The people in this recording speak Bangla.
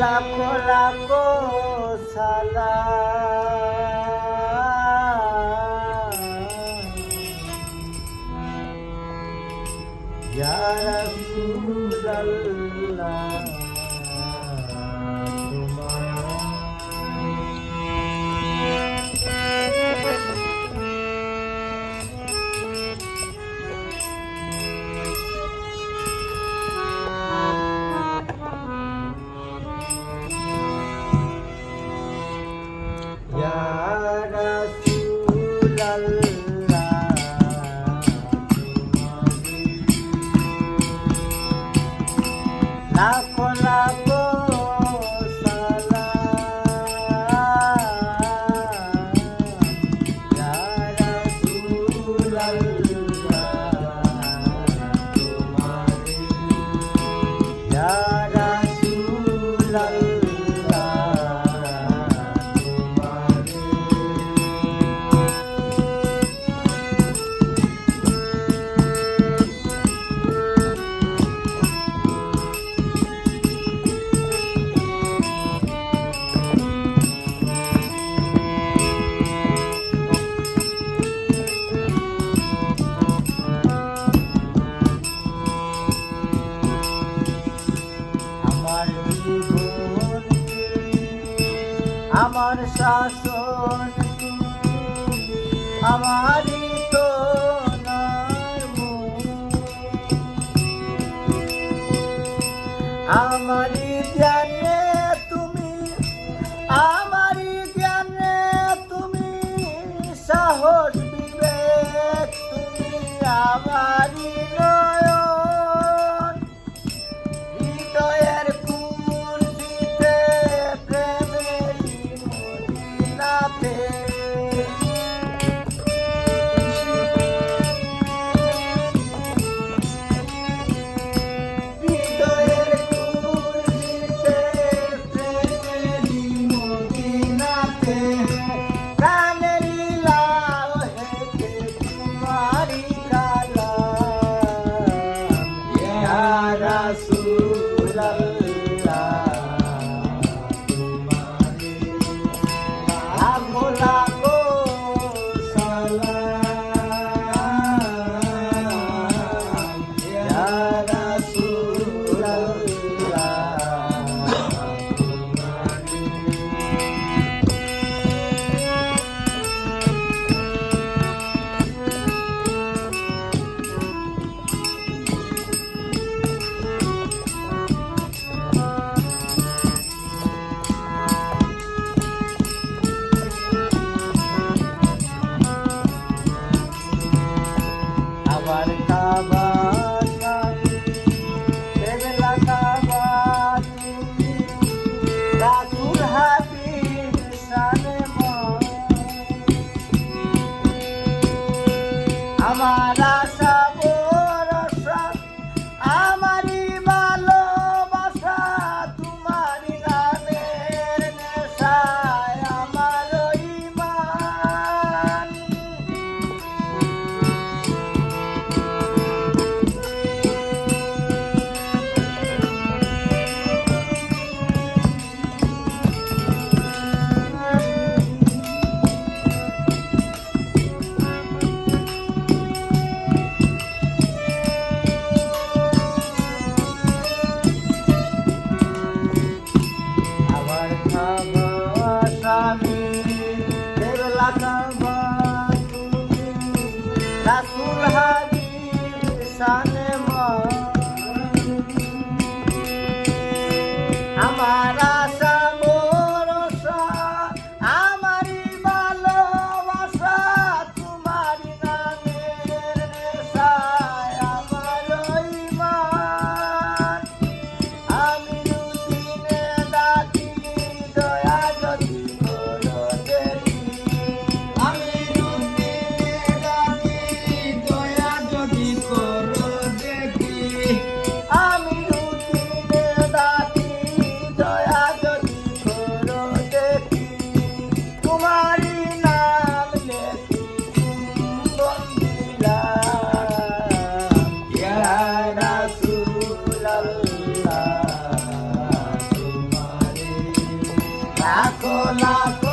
লাখো লাখো সালা Ya Rasulallah Mantap. তোমার শাসন আমারই তো আমারই casa. রাসুল হাবিব সান রাসূলুল্লাহ তোমারি লাখো লাখো